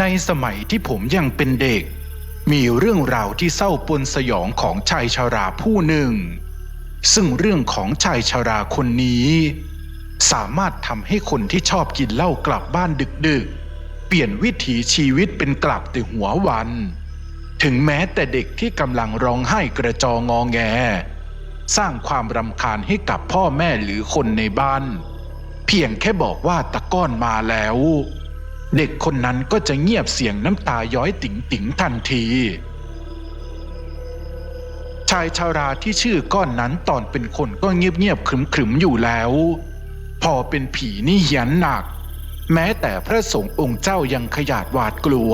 ในสมัยที่ผมยังเป็นเด็ก มีเรื่องราวที่เศร้าปนสยองของชายชาราผู้หนึ่ง ซึ่งเรื่องของชายชาราคนนี้ สามารถทำให้คนที่ชอบกินเหล้ากลับบ้านดึกๆ เปลี่ยนวิถีชีวิตเป็นกลับแต่หัววัน ถึงแม้แต่เด็กที่กำลังร้องไห้กระจองงอแง สร้างความรำคาญให้กับพ่อแม่หรือคนในบ้าน เพียงแค่บอกว่าตะก้อนมาแล้ว เด็กคนนั้นก็จะเงียบเสียงน้ำตาย้อยติ๋งติ๋งทันที ชายชาราที่ชื่อก้อนนั้นตอนเป็นคนก็เงียบเงียบขรึมขรึมอยู่แล้ว พอเป็นผีนี่เหียนหนัก แม้แต่พระสงฆ์องค์เจ้ายังขยาดหวาดกลัว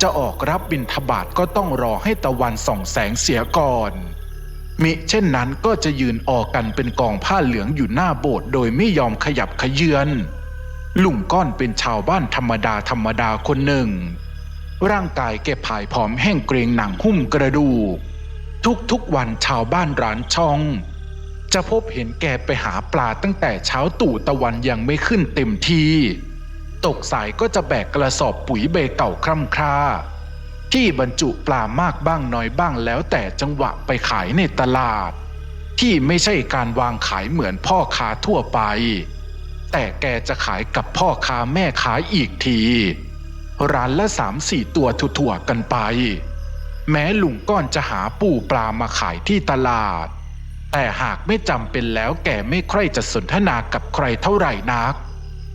จะออกรับบิณฑบาตก็ต้องรอให้ตะวันส่องแสงเสียก่อนมิเช่นนั้นก็จะยืนออกกันเป็นกองผ้าเหลืองอยู่หน้าโบสถ์โดยไม่ยอมขยับขยือน ลุงก้อนเป็นชาวบ้านธรรมดาธรรมดาคนหนึ่ง ร่างกายแกผายผอมแห้งเกรงหนังหุ้มกระดูก ทุกๆวันชาวบ้านร้านช่อง จะพบเห็นแกไปหาปลาตั้งแต่เช้าตู่ตะวันยังไม่ขึ้นเต็มทีตกสายก็จะแบกกระสอบปุ๋ยเบเก่าคร่ำคราที่บรรจุปลามากบ้างน้อยบ้างแล้วแต่จังหวะไปขายในตลาด ที่ไม่ใช่การวางขายเหมือนพ่อค้าทั่วไป แต่แกจะขายกับพ่อค้าแม่ค้าอีกที ร้านละสามสี่ตัวถั่วๆกันไป แม้ลุงก้อนจะหาปูปลามาขายที่ตลาด แต่หากไม่จำเป็นแล้วแกไม่ใคร่จะสนทนากับใครเท่าไหร่นัก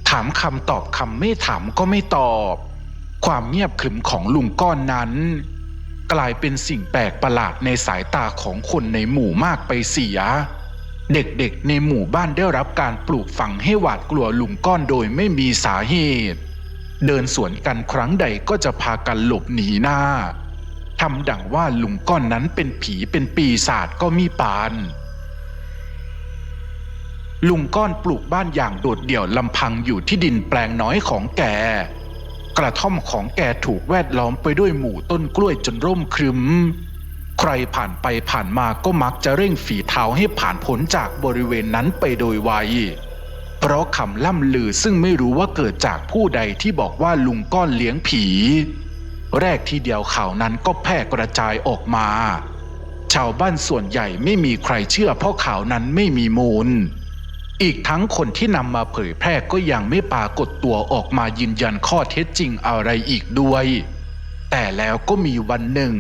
ถามคำตอบคำไม่ถามก็ไม่ตอบ ความเงียบขรึมของลุงก้อนนั้น กลายเป็นสิ่งแปลกประหลาดในสายตาของคนในหมู่มากไปเสีย เด็กๆ ในหมู่บ้านได้รับการปลูกฝังให้หวาดกลัวลุงก้อนโดยไม่มีสาเหตุ เดินสวนกันครั้งใดก็จะพากันหลบหนีหน้าทำดังว่าลุงก้อนนั้นเป็นผีเป็นปีศาจก็มีปาน ลุงก้อนปลูกบ้านอย่างโดดเดี่ยวลำพังอยู่ที่ดินแปลงน้อยของแก กระท่อมของแกถูกแวดล้อมไปด้วยหมู่ต้นกล้วยจนร่มครึม ใครผ่านไปผ่านมาก็มักจะเร่งฝีเท้าให้ผ่านพ้นจากบริเวณนั้นไปโดยไวเพราะคำล่ำลือซึ่งไม่รู้ว่าเกิดจากผู้ใดที่บอกว่าลุงก้อนเลี้ยงผี แรกทีเดียวข่าวนั้นก็แพร่กระจายออกมา ชาวบ้านส่วนใหญ่ไม่มีใครเชื่อเพราะข่าวนั้นไม่มีมูล อีกทั้งคนที่นำมาเผยแพร่ก็ยังไม่ปรากฏตัวออกมายืนยันข้อเท็จจริงอะไรอีกด้วย แต่แล้วก็มีวันหนึ่ง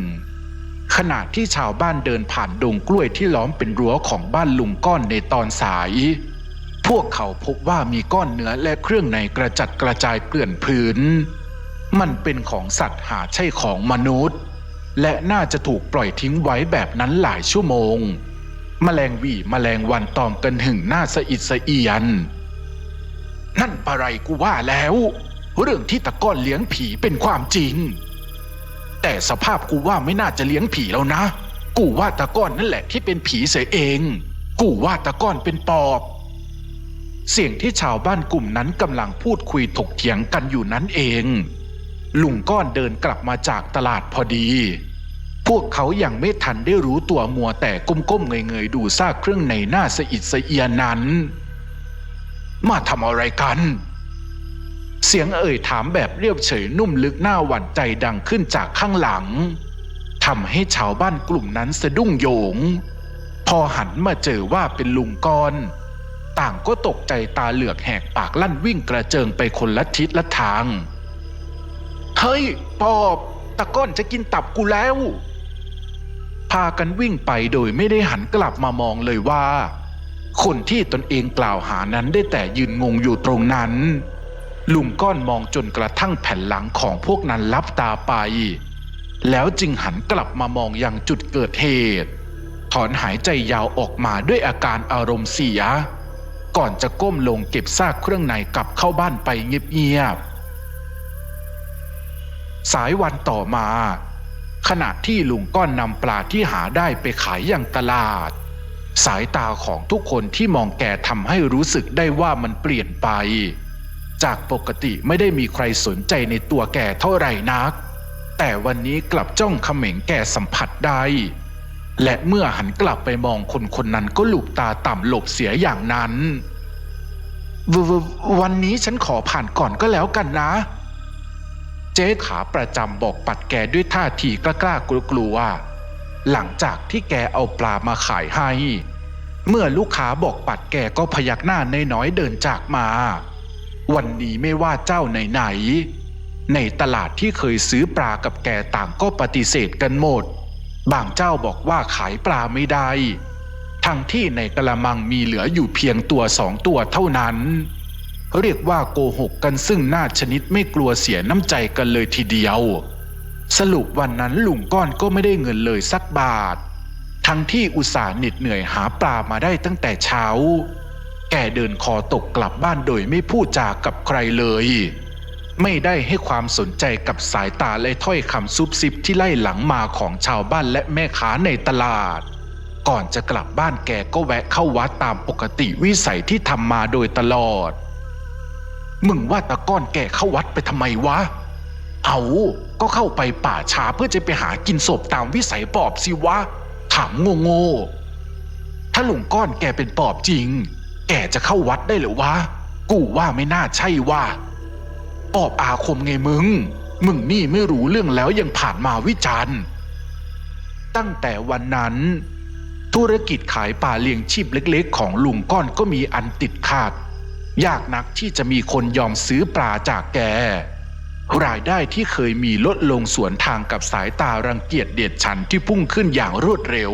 ขณะที่ชาวบ้านเดินผ่านดงกล้วยที่ล้อมเป็นรั้วของบ้านลุงก้อนในตอนสาย พวกเขาพบว่ามีก้อนเนื้อและเครื่องในกระจัดกระจายเกลื่อนพื้น มันเป็นของสัตว์หาใช่ของมนุษย์ และน่าจะถูกปล่อยทิ้งไว้แบบนั้นหลายชั่วโมง แมลงวี่แมลงวันตอมกันหึงหน้าสะอิดสะเอียน นั่นปะไรกูว่าแล้ว เรื่องที่ตะก้อนเลี้ยงผีเป็นความจริง แต่สภาพกูว่าไม่น่าจะเลี้ยงผีแล้วนะ กูว่าตะก้อนนั่นแหละที่เป็นผีเสียเอง กูว่าตะก้อนเป็นปอบ เสียงที่ชาวบ้านกลุ่มนั้นกำลังพูดคุยถกเถียงกันอยู่นั้นเอง ลุงก้อนเดินกลับมาจากตลาดพอดี พวกเขายังไม่ทันได้รู้ตัวมัวแต่ก้มๆเงยๆดูซากเครื่องในหน้าสะอิดสะเอียนนั้น มาทำอะไรกัน เสียงเอ่ยถามแบบเรียบเฉยนุ่มลึกหน้าหวั่นใจดังขึ้นจากข้างหลังทำให้ชาวบ้านกลุ่มนั้นสะดุ้งโยง พอหันมาเจอว่าเป็นลุงก้อน ต่างก็ตกใจตาเหลือกแหกปากลั่นวิ่งกระเจิงไปคนละทิศละทาง เฮ้ย ปอบตะก้อนจะกินตับกูแล้ว พากันวิ่งไปโดยไม่ได้หันกลับมามองเลยว่า คนที่ตนเองกล่าวหานั้นได้แต่ยืนงงอยู่ตรงนั้น ลุงก้อนมองจนกระทั่งแผ่นหลังของพวกนั้นลับตาไป แล้วจึงหันกลับมามองยังจุดเกิดเหตุ ถอนหายใจยาวออกมาด้วยอาการอารมณ์เสีย ก่อนจะก้มลงเก็บซากเครื่องในกลับเข้าบ้านไปเงียบๆ สายวันต่อมา ขณะที่ลุงก้อนนำปลาที่หาได้ไปขายอย่างตลาด สายตาของทุกคนที่มองแกทำให้รู้สึกได้ว่ามันเปลี่ยนไป จากปกติไม่ได้มีใครสนใจในตัวแกเท่าไหร่นัก แต่วันนี้กลับจ้องเขม็งแกสัมผัสได้ และเมื่อหันกลับไปมองคนคนนั้นก็หลุบตาต่ำหลบเสียอย่างนั้นวววันนี้ฉันขอผ่านก่อนก็แล้วกันนะ เจ๊ขาประจำบอกปัดแกด้วยท่าทีกล้าๆกลัวหลังจากที่แกเอาปลามาขายให้ เมื่อลูกค้าบอกปัดแกก็พยักหน้าน้อยๆเดินจากมา วันนี้ไม่ว่าเจ้าไหนๆในตลาดที่เคยซื้อปลากับแกต่างก็ปฏิเสธกันหมด บางเจ้าบอกว่าขายปลาไม่ได้ ทั้งที่ในกระมังมีเหลืออยู่เพียงตัวสองตัวเท่านั้น เรียกว่าโกหกกันซึ่งหน้าชนิดไม่กลัวเสียน้ำใจกันเลยทีเดียว สรุปวันนั้นลุงก้อนก็ไม่ได้เงินเลยสักบาท ทั้งที่อุตส่าห์เหน็ดเหนื่อยหาปลามาได้ตั้งแต่เช้า แกเดินคอตกกลับบ้านโดยไม่พูดจากับใครเลย ไม่ได้ให้ความสนใจกับสายตาและถ้อยคำซุบซิบที่ไล่หลังมาของชาวบ้านและแม่ค้าในตลาด ก่อนจะกลับบ้านแกก็แวะเข้าวัดตามปกติวิสัยที่ทำมาโดยตลอด มึงว่าตะก้อนแกเข้าวัดไปทำไมวะ เอาก็เข้าไปป่าช้าเพื่อจะไปหากินศพตามวิสัยปอบสิวะ ถามโง่โง่ๆถ้าหลวงก้อนแกเป็นปอบจริง แกจะเข้าวัดได้หรือวะ กูว่าไม่น่าใช่ว่าปอบอาคมไงมึง มึงนี่ไม่รู้เรื่องแล้วยังผ่านมาวิจารณ์ ตั้งแต่วันนั้น ธุรกิจขายปลาเลี้ยงชีพเล็กๆ ของลุงก้อนก็มีอันติดขาด ยากนักที่จะมีคนยอมซื้อปลาจากแก รายได้ที่เคยมีลดลงสวนทางกับสายตารังเกียจเดียดฉันที่พุ่งขึ้นอย่างรวดเร็ว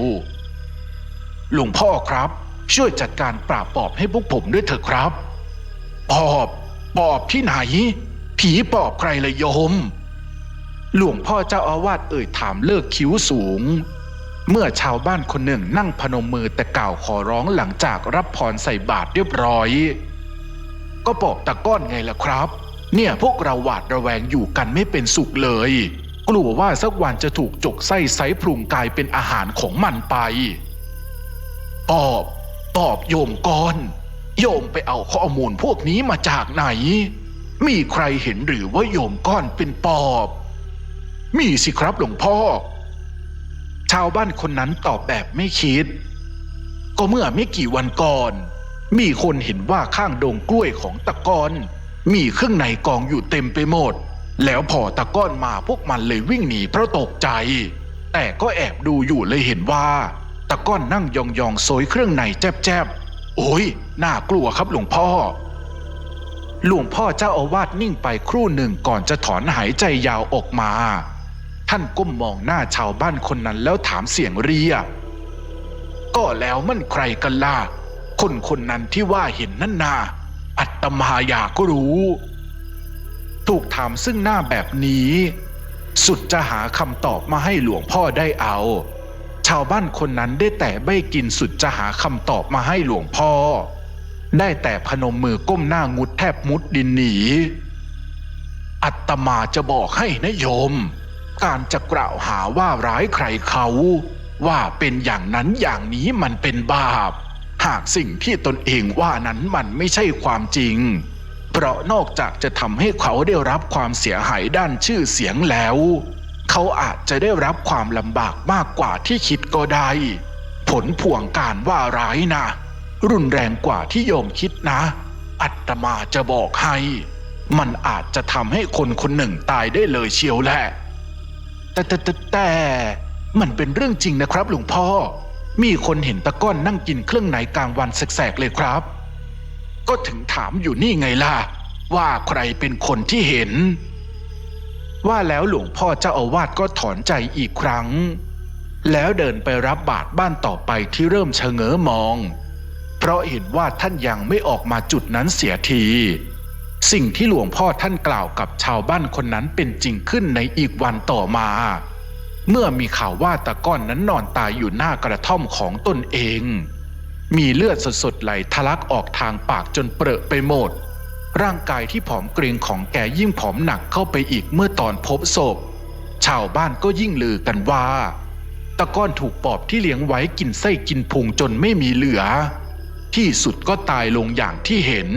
หลวงพ่อครับ ช่วยจัดการปราบปอบให้พวกผมด้วยเถอะครับ ปอบปอบที่ไหน ผีปอบใครเลยโยม หลวงพ่อเจ้าอาวาสเอ่ยถามเลิกคิ้วสูง เมื่อชาวบ้านคนหนึ่งนั่งพนมมือแต่กล่าวขอร้องหลังจากรับพรใส่บาตรเรียบร้อย ก็ปอบตะก้อนไงล่ะครับ เนี่ยพวกเราหวาดระแวงอยู่กันไม่เป็นสุขเลย กลัวว่าสักวันจะถูกจกไส้ไซพรุงกลายเป็นอาหารของมันไป ปอบ อบโยมก้อน โยมไปเอาข้อมูลพวกนี้มาจากไหน มีใครเห็นหรือว่าโยมก้อนเป็นปอบ มีสิครับหลวงพ่อ ชาวบ้านคนนั้นตอบแบบไม่คิด ก็เมื่อไม่กี่วันก่อน มีคนเห็นว่าข้างดงกล้วยของตะกอน มีเครื่องในกองอยู่เต็มไปหมด แล้วพอตะก้อนมาพวกมันเลยวิ่งหนีเพราะตกใจ แต่ก็แอบดูอยู่เลยเห็นว่า ตะก้อนนั่งยองๆโซยเครื่องในแจบๆ โอ้ยน่ากลัวครับหลวงพ่อ หลวงพ่อเจ้าอาวาสนิ่งไปครู่หนึ่งก่อนจะถอนหายใจยาวออกมา ท่านก้มมองหน้าชาวบ้านคนนั้นแล้วถามเสียงเรียกก็แล้วมันใครกันล่ะคนคนนั้นที่ว่าเห็นนั่นนาอัตมาอยากก็รู้ ถูกถามซึ่งหน้าแบบนี้ สุดจะหาคำตอบมาให้หลวงพ่อได้เอา ชาวบ้านคนนั้นได้แต่ใบกินสุดจะหาคำตอบมาให้หลวงพ่อ ได้แต่พนมมือก้มหน้างุดแทบมุดดินหนี อัตมาจะบอกให้นะโยม การจะกล่าวหาว่าร้ายใครเขาว่าเป็นอย่างนั้นอย่างนี้มันเป็นบาป หากสิ่งที่ตนเองว่านั้นมันไม่ใช่ความจริง เพราะนอกจากจะทำให้เขาได้รับความเสียหายด้านชื่อเสียงแล้ว เขาอาจจะได้รับความลำบากมากกว่าที่คิดก็ได้ ผลพวงการว่าร้ายนะ รุนแรงกว่าที่โยมคิดนะ อัตมาจะบอกให้ มันอาจจะทำให้คนคนหนึ่งตายได้เลยเชียวแหละ แต่แต่แต่แต่มันเป็นเรื่องจริงนะครับหลวงพ่อ มีคนเห็นตะก้อนนั่งกินเครื่องในกลางวันแสกๆเลยครับ ก็ถึงถามอยู่นี่ไงล่ะ ว่าใครเป็นคนที่เห็น ว่าแล้วหลวงพ่อเจ้าอาวาสก็ถอนใจอีกครั้ง แล้วเดินไปรับบาตรบ้านต่อไปที่เริ่มเฉงอมอง เพราะเห็นว่าท่านยังไม่ออกมาจุดนั้นเสียที สิ่งที่หลวงพ่อท่านกล่าวกับชาวบ้านคนนั้นเป็นจริงขึ้นในอีกวันต่อมา เมื่อมีข่าวว่าตะก้อนนั้นนอนตายอยู่หน้ากระท่อมของตนเอง มีเลือดสดๆไหลทะลักออกทางปากจนเปรอะไปหมด ร่างกายที่ผอมเกรีงของแกยิ่งผอมหนักเข้าไปอีกเมื่อตอนพบศพ ชาวบ้านก็ยิ่งลือกันว่า ตะก้อนถูกปอบที่เลี้ยงไว้กินไส้กินพุงจนไม่มีเหลือ ที่สุดก็ตายลงอย่างที่เห็น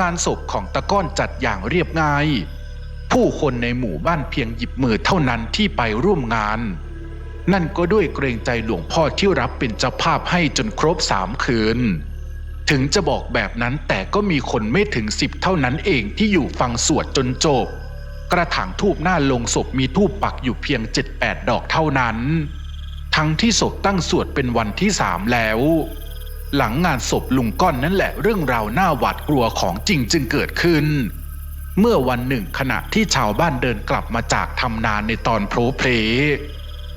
งานศพของตะก้อนจัดอย่างเรียบง่าย ผู้คนในหมู่บ้านเพียงหยิบมือเท่านั้นที่ไปร่วมงาน นั่นก็ด้วยเกรงใจหลวงพ่อที่รับเป็นเจ้าภาพให้จนครบสามคืน ถึงจะบอกแบบนั้นแต่ก็มีคนไม่ถึงสิบเท่านั้นเองที่อยู่ฟังสวดจนจบ กระถางทูบหน้าลงศพมีทูบปักอยู่เพียงเจ็ดแปดดอกเท่านั้น ทั้งที่ศพตั้งสวดเป็นวันที่สามแล้ว หลังงานศพลุงก้อนนั่นแหละเรื่องราวน่าหวาดกลัวของจริงจึงเกิดขึ้น เมื่อวันหนึ่งขณะที่ชาวบ้านเดินกลับมาจากทำนาในตอนโพรเพล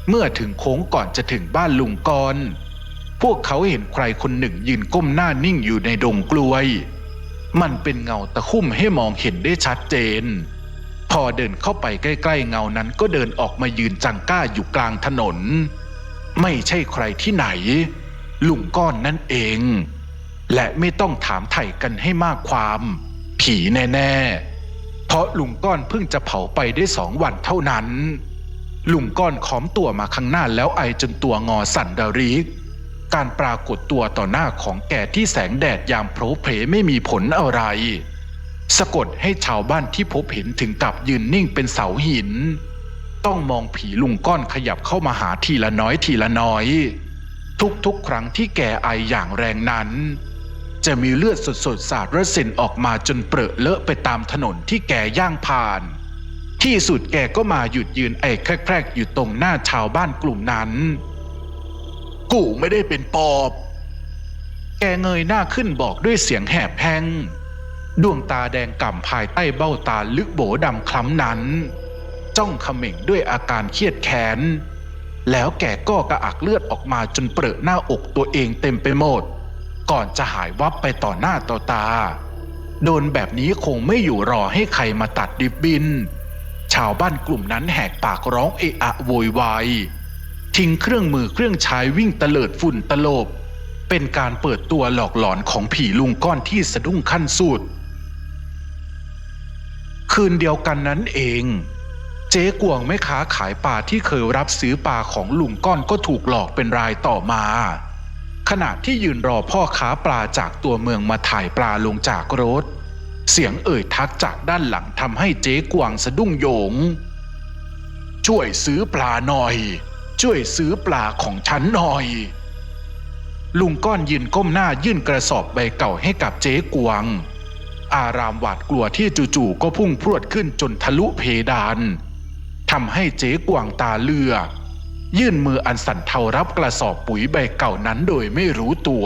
เมื่อถึงโค้งก่อนจะถึงบ้านลุงก้อน พวกเขาเห็นใครคนหนึ่งยืนก้มหน้านิ่งอยู่ในดงกล้วย มันเป็นเงาตะคุ่มให้มองเห็นได้ชัดเจน พอเดินเข้าไปใกล้ๆเงานั้นก็เดินออกมายืนจังก้าอยู่กลางถนน ไม่ใช่ใครที่ไหน ลุงก้อนนั่นเอง และไม่ต้องถามไถ่กันให้มากความ ผีแน่ๆ เพราะลุงก้อนเพิ่งจะเผาไปได้สองวันเท่านั้น ลุงก้อนขอมตัวมาข้างหน้าแล้วไอจนตัวงอสั่นดาริก การปรากฏตัวต่อหน้าของแกที่แสงแดดยามโผล่เพไม่มีผลอะไร สะกดให้ชาวบ้านที่พบเห็นถึงกับยืนนิ่งเป็นเสาหิน ต้องมองผีลุงก้อนขยับเข้ามาหาทีละน้อยทีละน้อย ทุกๆ ครั้งที่แกไออย่างแรงนั้น จะมีเลือดสดๆสาดระเซ็นออกมาจนเปรอะเลอะไปตามถนนที่แกย่างผ่าน ที่สุดแกก็มาหยุดยืนไอแครกๆอยู่ตรงหน้าชาวบ้านกลุ่มนั้น กูไม่ได้เป็นปอบ แกเงยหน้าขึ้นบอกด้วยเสียงแหบแห้งดวงตาแดงก่ำภายใต้เบ้าตาลึกโบดำคล้ำนั้น จ้องเขม่งด้วยอาการเครียดแค้น แล้วแกก็กระอักเลือดออกมาจนเปรอะหน้าอกตัวเองเต็มไปหมด ก่อนจะหายวับไปต่อหน้าต่อตา โดนแบบนี้คงไม่อยู่รอให้ใครมาตัดดิบบิน ชาวบ้านกลุ่มนั้นแหกปากร้องเอะอะโวยวาย ทิ้งเครื่องมือเครื่องใช้วิ่งเตลิดฝุ่นตลบ เป็นการเปิดตัวหลอกหลอนของผีลุงก้อนที่สะดุ้งขั้นสุดคืนเดียวกันนั้นเอง เจ๊กวงแม่ค้าขายปลาที่เคยรับซื้อปลาของลุงก้อนก็ถูกหลอกเป็นรายต่อมา ขณะที่ยืนรอพ่อค้าปลาจากตัวเมืองมาถ่ายปลาลงจากรถ เสียงเอ่ยทักจากด้านหลังทำให้เจ๊กวางสะดุ้งโยง ช่วยซื้อปลาหน่อย ช่วยซื้อปลาของฉันหน่อย ลุงก้อนยืนก้มหน้ายื่นกระสอบใบเก่าให้กับเจ๊กวางอารามหวาดกลัวที่จู่ๆก็พุ่งพรวดขึ้นจนทะลุเพดานทำให้เจ๊กวางตาเลือ ยื่นมืออันสั่นเทารับกระสอบปุ๋ยใบเก่านั้นโดยไม่รู้ตัว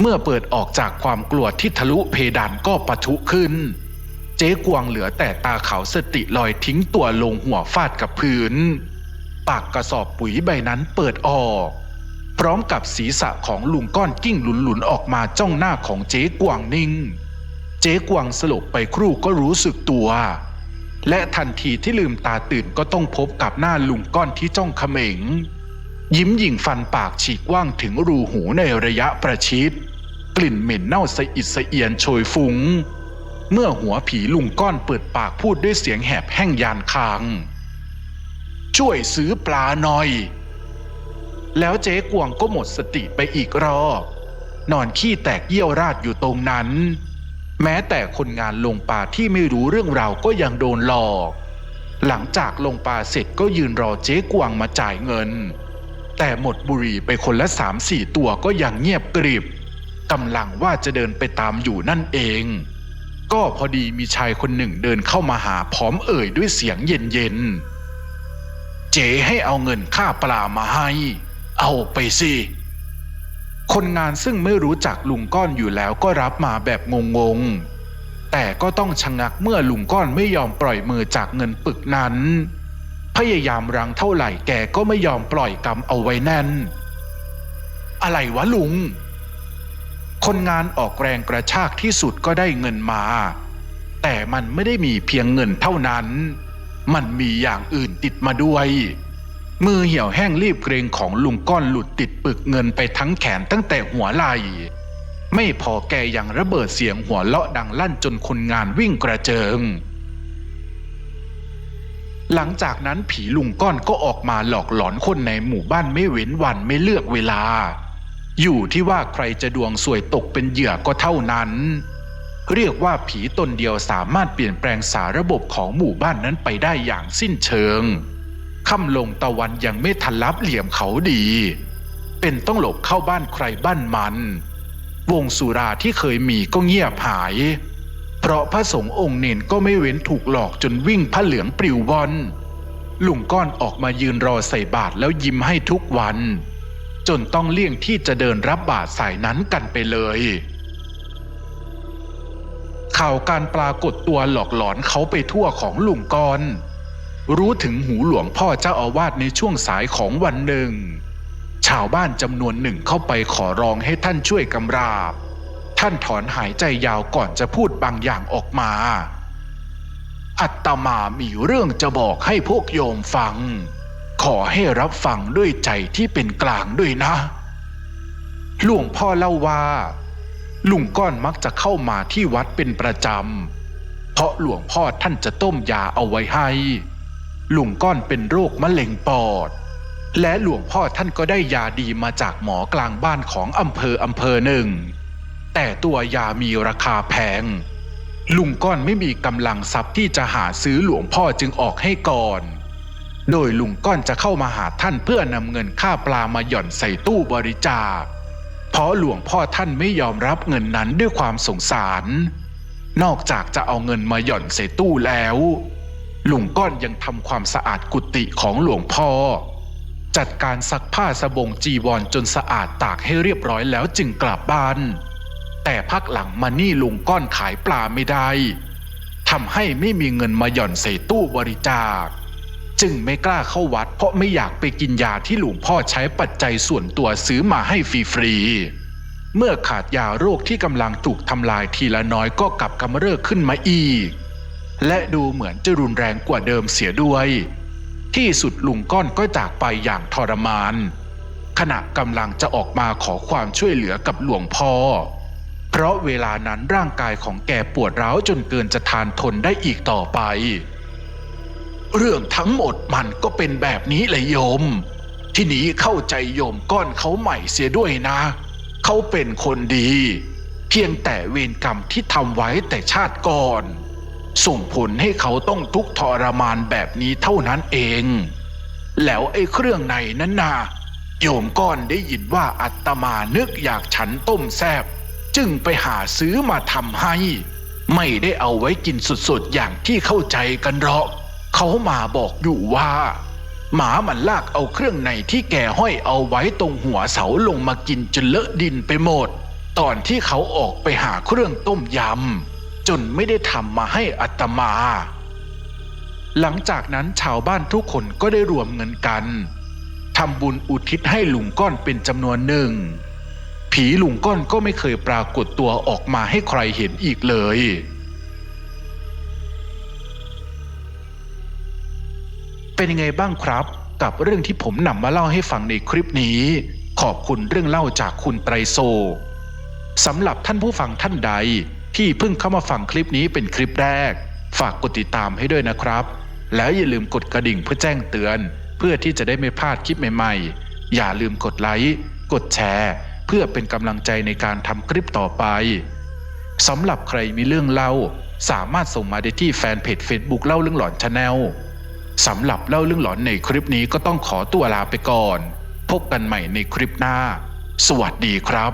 เมื่อเปิดออกจากความกลัวที่ทะลุเพดานก็ปะทุขึ้นเจ๊กวางเหลือแต่ตาขาวสติลอยทิ้งตัวลงหัวฟาดกับพื้น ปากกระสอบปุ๋ยใบนั้นเปิดออก พร้อมกับศีรษะของลุงก้อนกิ้งหลุนๆออกมาจ้องหน้าของเจ๊กวางนิ่ง เจ๊กวางสลบไปครู่ก็รู้สึกตัว และทันทีที่ลืมตาตื่นก็ต้องพบกับหน้าลุงก้อนที่จ้องเขม็ง ยิ้มหยิ่งฟันปากฉีกว่างถึงรูหูในระยะประชิด กลิ่นเหม็นเน่าสะอิดสะเอียนโชยฟุง้งเมื่อหัวผีลุงก้อนเปิดปากพูดด้วยเสียงแหบแห้งยานคาง ช่วยซื้อปลาหน่อย แล้วเจ๊กวางก็หมดสติไปอีกรอบ นอนขี้แตกเยี่ยวราดอยู่ตรงนั้น แม้แต่คนงานลงปลาที่ไม่รู้เรื่องราวก็ยังโดนหลอก หลังจากลงปลาเสร็จก็ยืนรอเจ๊กวางมาจ่ายเงิน แต่หมดบุหรี่ไปคนละสามสี่ตัวก็ยังเงียบกริบกำลังว่าจะเดินไปตามอยู่นั่นเอง ก็พอดีมีชายคนหนึ่งเดินเข้ามาหาพร้อมเอ่ยด้วยเสียงเย็นๆ เจ๊ให้เอาเงินค่าปลามาให้ เอาไปสิคนงานซึ่งไม่รู้จักลุงก้อนอยู่แล้วก็รับมาแบบงงๆ แต่ก็ต้องชะงักเมื่อลุงก้อนไม่ยอมปล่อยมือจากเงินปึกนั้น พยายามรังเท่าไหร่แกก็ไม่ยอมปล่อยกำเอาไว้แน่น อะไรวะลุง คนงานออกแรงกระชากที่สุดก็ได้เงินมา แต่มันไม่ได้มีเพียงเงินเท่านั้น มันมีอย่างอื่นติดมาด้วย มือเหี่ยวแห้งรีบเกรงของลุงก้อนหลุดติดปึกเงินไปทั้งแขนตั้งแต่หัวไหล่ไม่พอแกยังระเบิดเสียงหัวเราะดังลั่นจนคนงานวิ่งกระเจิง หลังจากนั้นผีลุงก้อนก็ออกมาหลอกหลอนคนในหมู่บ้านไม่เว้นวันไม่เลือกเวลา อยู่ที่ว่าใครจะดวงสวยตกเป็นเหยื่อก็เท่านั้น เรียกว่าผีตนเดียวสามารถเปลี่ยนแปลงสาระบบของหมู่บ้านนั้นไปได้อย่างสิ้นเชิงค่ำลงตะวันยังไม่ทันรับเหลี่ยมเขาดี เป็นต้องหลบเข้าบ้านใครบ้านมัน วงสุราที่เคยมีก็เงียบหาย เพราะพระสงฆ์องค์เนนก็ไม่เว้นถูกหลอกจนวิ่งผ้าเหลืองปลิวว่อนลุงก้อนออกมายืนรอใส่บาตรแล้วยิ้มให้ทุกวัน จนต้องเลี่ยงที่จะเดินรับบาตรสายนั้นกันไปเลย ข่าวการปรากฏตัวหลอกหลอนเขาไปทั่วของลุงกอนรู้ถึงหูหลวงพ่อเจ้าอาวาสในช่วงสายของวันหนึ่ง ชาวบ้านจำนวนหนึ่งเข้าไปขอร้องให้ท่านช่วยกำราบ ท่านถอนหายใจยาวก่อนจะพูดบางอย่างออกมา อัตมามีเรื่องจะบอกให้พวกโยมฟัง ขอให้รับฟังด้วยใจที่เป็นกลางด้วยนะ หลวงพ่อเล่าว่า ลุงก้อนมักจะเข้ามาที่วัดเป็นประจำ เพราะหลวงพ่อท่านจะต้มยาเอาไว้ให้ ลุงก้อนเป็นโรคมะเร็งปอด และหลวงพ่อท่านก็ได้ยาดีมาจากหมอกลางบ้านของอำเภออำเภอหนึ่ง แต่ตัวยามีราคาแพง ลุงก้อนไม่มีกำลังทรัพย์ที่จะหาซื้อหลวงพ่อจึงออกให้ก่อน โดยลุงก้อนจะเข้ามาหาท่านเพื่อนำเงินค่าปลามาหย่อนใส่ตู้บริจาค เพราะหลวงพ่อท่านไม่ยอมรับเงินนั้นด้วยความสงสาร นอกจากจะเอาเงินมาหย่อนใส่ตู้แล้วลุงก้อนยังทำความสะอาดกุฏิของหลวงพ่อ จัดการซักผ้าสบงจีวรจนสะอาดตากให้เรียบร้อยแล้วจึงกลับบ้าน แต่พักหลังมานี่ลุงก้อนขายปลาไม่ได้ทำให้ไม่มีเงินมาหย่อนใส่ตู้บริจาค จึงไม่กล้าเข้าวัด เพราะไม่อยากไปกินยาที่หลวงพ่อใช้ปัจจัยส่วนตัวซื้อมาให้ฟรีๆเมื่อขาดยาโรคที่กำลังถูกทำลายทีละน้อยก็กลับกำเริบขึ้นมาอีก และดูเหมือนจะรุนแรงกว่าเดิมเสียด้วย ที่สุดลุงก้อนก็จากไปอย่างทรมาน ขณะกำลังจะออกมาขอความช่วยเหลือกับหลวงพ่อเพราะเวลานั้นร่างกายของแกปวดร้าวจนเกินจะทานทนได้อีกต่อไป เรื่องทั้งหมดมันก็เป็นแบบนี้เลยโยม ที่นี้เข้าใจโยมก้อนเขาใหม่เสียด้วยนะ เขาเป็นคนดี เพียงแต่เวรกรรมที่ทำไว้แต่ชาติก่อน ส่งผลให้เขาต้องทุกข์ทรมานแบบนี้เท่านั้นเอง แล้วไอ้เครื่องในนั้นนะโยมก้อนได้ยินว่าอัตมานึกอยากฉันต้มแซบจึงไปหาซื้อมาทำให้ ไม่ได้เอาไว้กินสดๆอย่างที่เข้าใจกันหรอก เขามาบอกอยู่ว่า หมามันลากเอาเครื่องในที่แกห้อยเอาไว้ตรงหัวเสาลงมากินจนเลอะดินไปหมด ตอนที่เขาออกไปหาเครื่องต้มยำจนไม่ได้ทำมาให้อัตมา หลังจากนั้นชาวบ้านทุกคนก็ได้รวมเงินกันทำบุญอุทิศให้ลุงก้อนเป็นจำนวนหนึ่ง ผีลุงก้อนก็ไม่เคยปรากฏตัวออกมาให้ใครเห็นอีกเลย เป็นยังไงบ้างครับ กับเรื่องที่ผมนำมาเล่าให้ฟังในคลิปนี้ ขอบคุณเรื่องเล่าจากคุณไตรโซสำหรับท่านผู้ฟังท่านใด ที่เพิ่งเข้ามาฟังคลิปนี้เป็นคลิปแรก ฝากกดติดตามให้ด้วยนะครับ แล้วอย่าลืมกดกระดิ่งเพื่อแจ้งเตือน เพื่อที่จะได้ไม่พลาดคลิปใหม่ๆ อย่าลืมกดไลค์กดแชร์ เพื่อเป็นกำลังใจในการทำคลิปต่อไปสำหรับใครมีเรื่องเล่า สามารถส่งมาได้ที่แฟนเพจ Facebook เล่าเรื่องหลอนชาแนล สำหรับเล่าเรื่องหลอนในคลิปนี้ก็ต้องขอตัวลาไปก่อน พบกันใหม่ในคลิปหน้า สวัสดีครับ